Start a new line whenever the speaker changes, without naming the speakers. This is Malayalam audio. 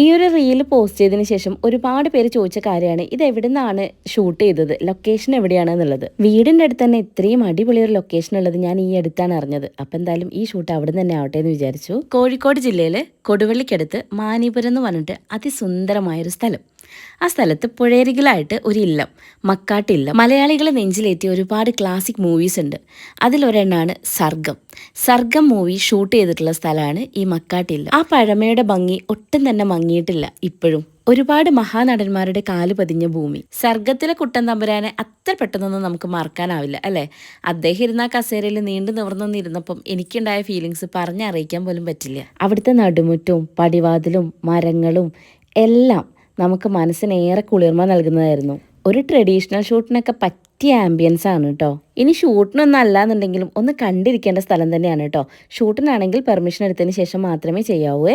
ഈ ഒരു റീൽ പോസ്റ്റ് ചെയ്തതിന് ശേഷം ഒരുപാട് പേര് ചോദിച്ച കാര്യമാണ് ഇത് എവിടെ നിന്നാണ് ഷൂട്ട് ചെയ്തത്? ലൊക്കേഷൻ എവിടെയാണ് എന്നുള്ളത് വീടിന്റെ അടുത്ത് തന്നെ ഇത്രയും അടിപൊളി ഒരു ലൊക്കേഷൻ ഉള്ളത് ഞാൻ ഈ അടുത്താണ് അറിഞ്ഞത്. അപ്പം എന്തായാലും ഈ ഷൂട്ട് അവിടെ തന്നെ ആവട്ടെ എന്ന് വിചാരിച്ചു. കോഴിക്കോട് ജില്ലയിലെ കൊടുവള്ളിക്കടുത്ത് മാനിപുരം എന്ന് പറഞ്ഞിട്ട് അതിസുന്ദരമായൊരു സ്ഥലം. ആ സ്ഥലത്ത് പുഴയരികിലായിട്ട് ഒരു ഇല്ലം മക്കാട്ടില്ലം. മലയാളികളെ നെഞ്ചിലേറ്റിയ ഒരുപാട് ക്ലാസിക് മൂവീസ് ഉണ്ട്. അതിലൊരെണ്ണാണ് സർഗം. സർഗം മൂവി ഷൂട്ട് ചെയ്തിട്ടുള്ള സ്ഥലമാണ് ഈ മക്കാട്ടില്ലം. ആ പഴമയുടെ ഭംഗി ഒട്ടും തന്നെ മങ്ങിയിട്ടില്ല ഇപ്പോഴും. ഒരുപാട് മഹാനടന്മാരുടെ കാൽ പതിഞ്ഞ ഭൂമി. സർഗത്തിലെ കുട്ടൻ തമ്പുരാനെ അത്ര പെട്ടെന്നൊന്നും നമുക്ക് മറക്കാനാവില്ല അല്ലേ? അദ്ദേഹം ഇരുന്ന കസേരയിൽ നീണ്ടു നിവർന്നൊന്നിരുന്നപ്പം എനിക്കുണ്ടായ ഫീലിങ്സ് പറഞ്ഞറിയിക്കാൻ പോലും പറ്റില്ല. അവിടുത്തെ നടുമുറ്റവും പടിവാതിലും മരങ്ങളും എല്ലാം നമുക്ക് മനസ്സിന് ഏറെ കുളിർമ നൽകുന്നതായിരുന്നു. ഒരു ട്രഡീഷണൽ ഷൂട്ടിനൊക്കെ പറ്റിയ ആംബിയൻസ് ആണ് കേട്ടോ ഇനി ഷൂട്ടിനൊന്നും അല്ലാന്നുണ്ടെങ്കിലും ഒന്ന് കണ്ടിരിക്കേണ്ട സ്ഥലം തന്നെയാണ് കേട്ടോ ഷൂട്ടിനാണെങ്കിൽ പെർമിഷൻ എടുത്തതിന് ശേഷം മാത്രമേ ചെയ്യാവൂ